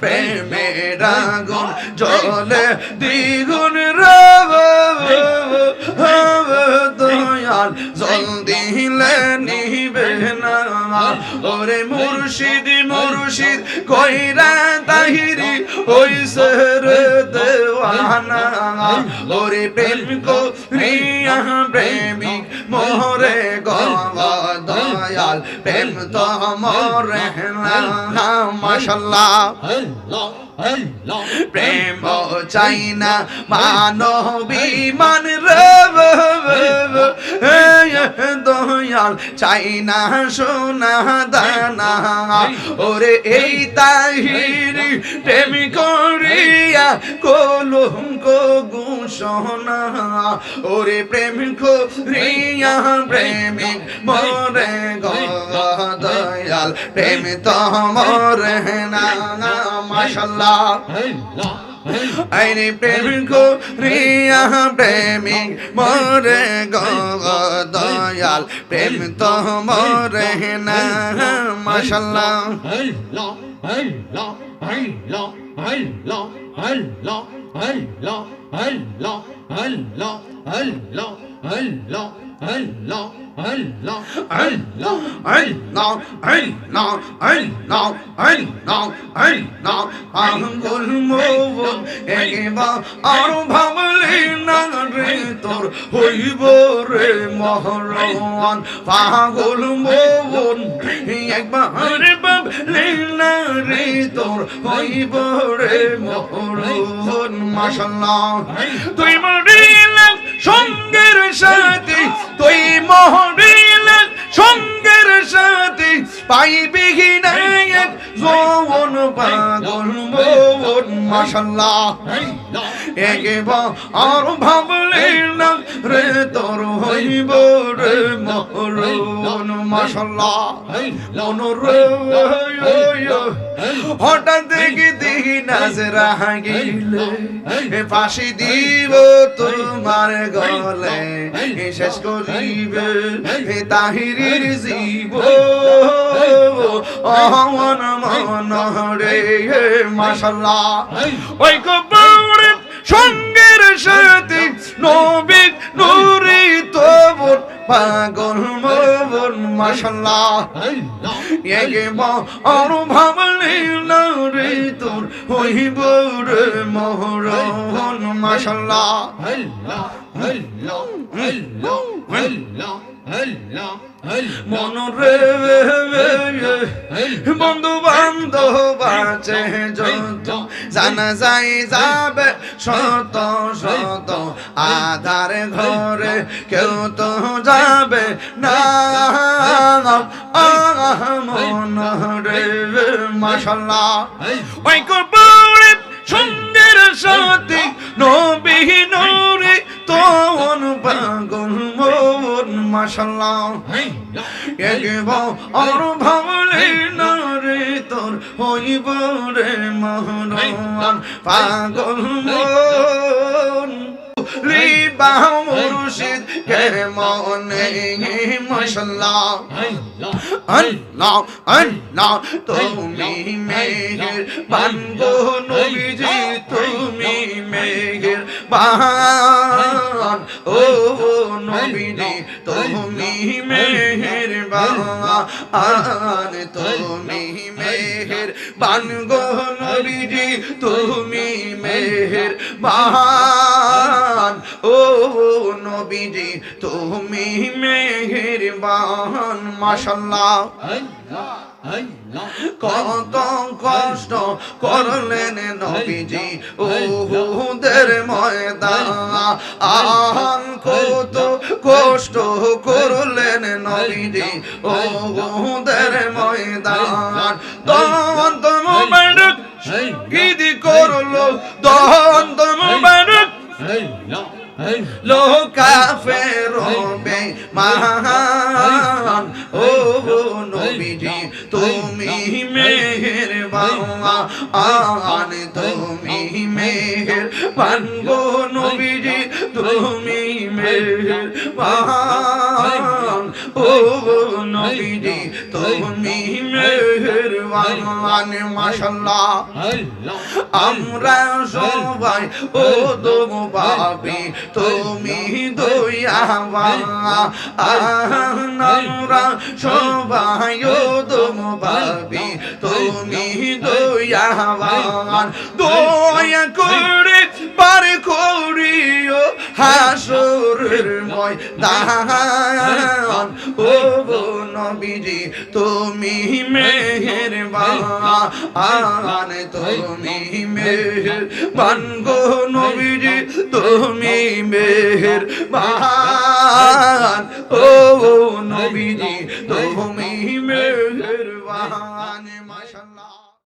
প্রেমের আগুন জলে দ্বিগুণ রব দয়াল জল দিলে নিবে না ওরে মুর্শিদ মুর্শিদ কইরা তাহিরি হইছে রে দেওয়ানা। ওরে প্রেম কো রিয়া প্রেমিক মোরে দয়াল প্রেম তো মরে না প্রেম চাই না মানবী মান দয়াল চাই না সোনা দানা। ওরে এই তাহিরি প্রেম করিয়া কলঙ্ক গুসনা ওরে প্রেম করিয়া প্রেমিক মরে গো। দয়াল প্রেম তো মরে না মাশাল্লাহ আইরে প্রেম কো রিয়া প্রেমিক মরে গো দয়াল প্রেম তো মরে না মাশাল্লাহ আঙ্গুল মোবন একেবা আর ভাবলি না রে তোর হইব রে মহরওয়ান পাগল মোবন একবার ভাবলি না রে তোর হইব রে মহরওয়ান মাশাল্লাহ তুই মরিলে সঙ্গের সাথে তুই মহরিলে সঙ্গের সাথে পাইবি নায়ক যৌবন পাগল মোবন মাশাল্লাহ। একেবা আর ভাবলি না রে তোর হইব রে মহরওয়ান মাশাল্লাহ মনোরে হঠাৎ দেখি দেখি নাজরা গিলে ফাঁসি দিব তোমার গলে শেষ করিবে তাহিরির জীব। অহন মন রে মাশাল্লাহ ওই কবরে সঙ্গের সাথে নবী নুরি তোবর পাগল মবন মাশাল্লাহ। এগে আর ভাবলি না রে তোর হইব রে মোহরন মাশাল্লাহ। মন রে বন্ধু বান্ধব আছে যত জানা যাই যাবে শত শত আধার ঘরে কেউ তো যাবে না। মন রে মাশাল্লাহ। ওই কবরে সুন্দর সাথী নবী নূরে তোন পাগল মন একবার আর ভাবলে না। রে তোর হইব রে মহরওয়ান পাগল মন। মুর্শিদ কে মনে মাশাল্লাহ। আল্লাহ আল্লাহ তুমি মেঘের বানগো নবীজি তুমি মেঘের বান। ও নবীজি তুমি মেঘের বান তুমি মেঘের বানগো নবীজি তুমি বান ও নবীজি তুমি বান মাশাল্লাহ কত কষ্ট করলেন নবীজি ওহুদের ময়দান আহান কত কষ্ট করলেন নবীজি। ওহুদের ময়দান। দন্ত মুবারক গিদি করল। দন্ত ও নবীজি, তুমি মেহের বাবা আন তুমি তুমি মেহের বান ও নবীজি তুমি মেহেরবান মাশাল্লাহ আমরা সবাই ও তুমি দয়াবান আমরা সবাই ও দম পাবি তুমি দয়াবান দয়া করে হাসুরের ময়দান ও নবীজি, তুমি মেহেরবান তুমি মেহেরবান গো নবীজি, তুমি মেহের মেহেরবান ও নবীজি, তুমি মেহের